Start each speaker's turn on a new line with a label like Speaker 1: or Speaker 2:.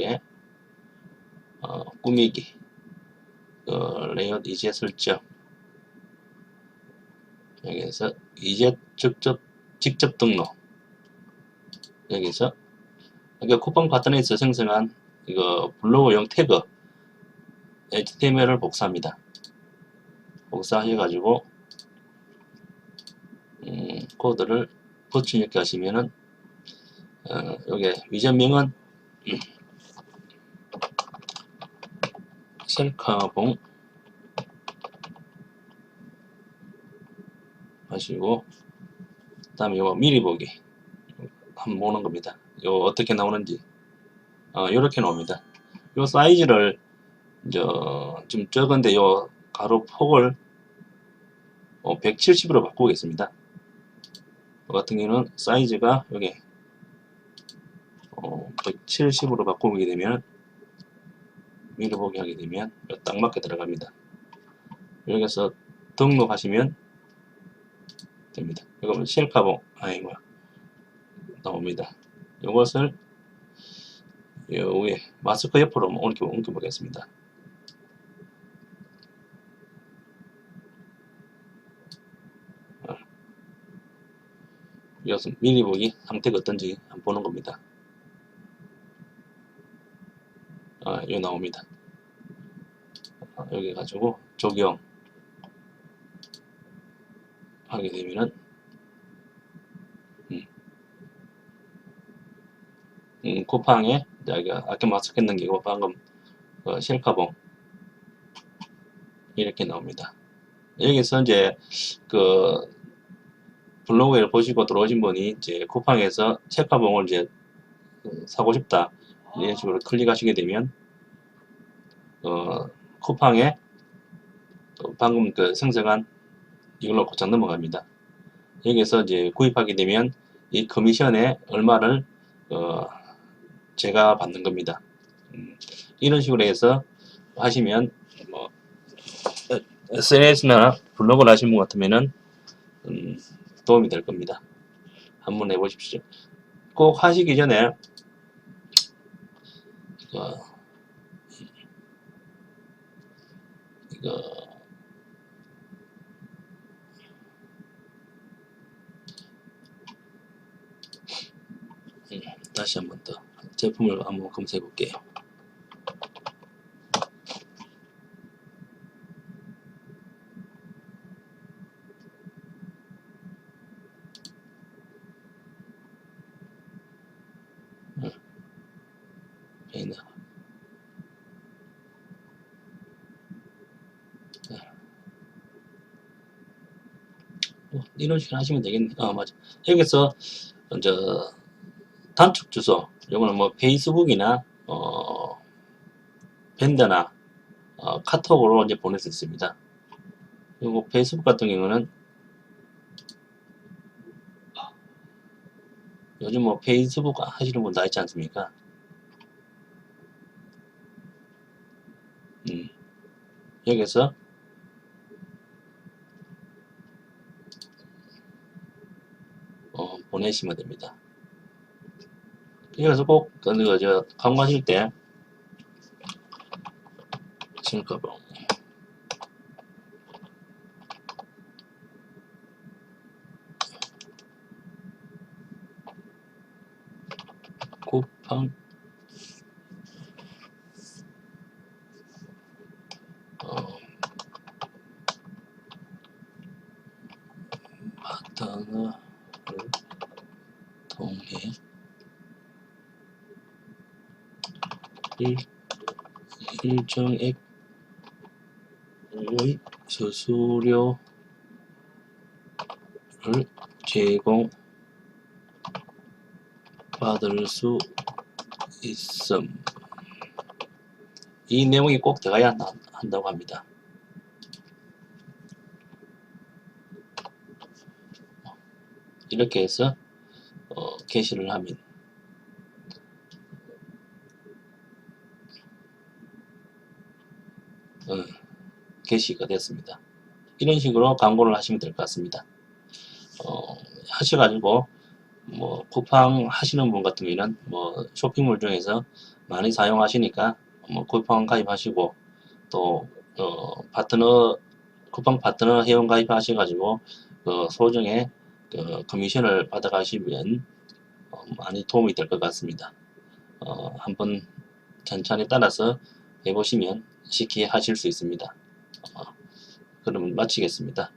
Speaker 1: 블로그에 어, 꾸미기 그 레이아웃 이제 설정 여기에서 이제 직접 직접 등록 여기서 여기 쿠팡 파트너에서 생성한 이거 블로그용 태그 HTML을 복사합니다. 복사해가지고 음, 코드를 이렇게 하시면은 어, 여기 위전명은 음, 셀카봉 하시고 그 다음에 이거 미리 보기 한번 보는 겁니다. 요 어떻게 나오는지 어, 이렇게 나옵니다. 요 사이즈를 저 좀 적은데 요 가로 폭을 어, 170으로 바꾸겠습니다. 이 같은 경우는 사이즈가 여기 어, 170으로 바꾸게 되면 미리 보기 하게 되면 딱 맞게 들어갑니다. 여기서 등록하시면 됩니다. 이거 셀카봉 아이고 나옵니다. 이것을 요 위에 마스크 옆으로 옮겨, 옮겨 보겠습니다. 이것은 미리 보기 상태가 어떤지 보는 겁니다. 아, 여기 나옵니다. 아, 여기 가지고 적용 하게 되면은 음, 음, 쿠팡에 여기가 아까 마스크했는 게고 방금 어, 셀카봉 이렇게 나옵니다. 여기서 이제 그 블로그를 보시고 들어오신 분이 이제 쿠팡에서 셀카봉을 이제 그 사고 싶다 이런 식으로 클릭하시게 되면 어, 쿠팡에 어, 방금 그 생성한 이걸로 곧장 넘어갑니다. 여기서 이제 구입하게 되면 이 커미션에 얼마를 어, 제가 받는 겁니다. 음, 이런 식으로 해서 하시면 뭐 SNS나 블로그를 하시는 분 같으면은 음, 도움이 될 겁니다. 한번 해보십시오. 꼭 하시기 전에 이 거 이거 음, 다시 한 번 더 제품을 한번 검색해 볼게요. 페이나 뭐, 이런 식으로 하시면 되겠네. 아, 맞아. 여기서, 저, 단축 주소. 이거는 뭐, 페이스북이나, 어, 밴드나, 어, 카톡으로 이제 보낼 수 있습니다. 그리고 페이스북 같은 경우는, 요즘 뭐, 페이스북 하시는 분 다 있지 않습니까? 음, 여기서, 어, 보내시면 됩니다. 그래서 꼭, 그, 그, 저, 광고하실 때, 지금까봐 쿠팡, 어, 파트너를 통해 일, 일정액의 수수료를 제공 받을 수 있음. 이 내용이 꼭 들어가야 한다- 한다고 합니다. 이렇게 해서 어, 게시를 하면 어, 게시가 됐습니다. 이런 식으로 광고를 하시면 될 것 같습니다. 어, 하셔가지고 뭐 쿠팡 하시는 분 같으면은 뭐 쇼핑몰 중에서 많이 사용하시니까 뭐 쿠팡 가입하시고 또 어, 파트너 쿠팡 파트너 회원 가입하셔가지고 그 소정의 그 커미션을 받아가시면 어, 많이 도움이 될 것 같습니다. 어, 한번 천천히 따라서 해보시면 쉽게 하실 수 있습니다. 어, 그러면 마치겠습니다.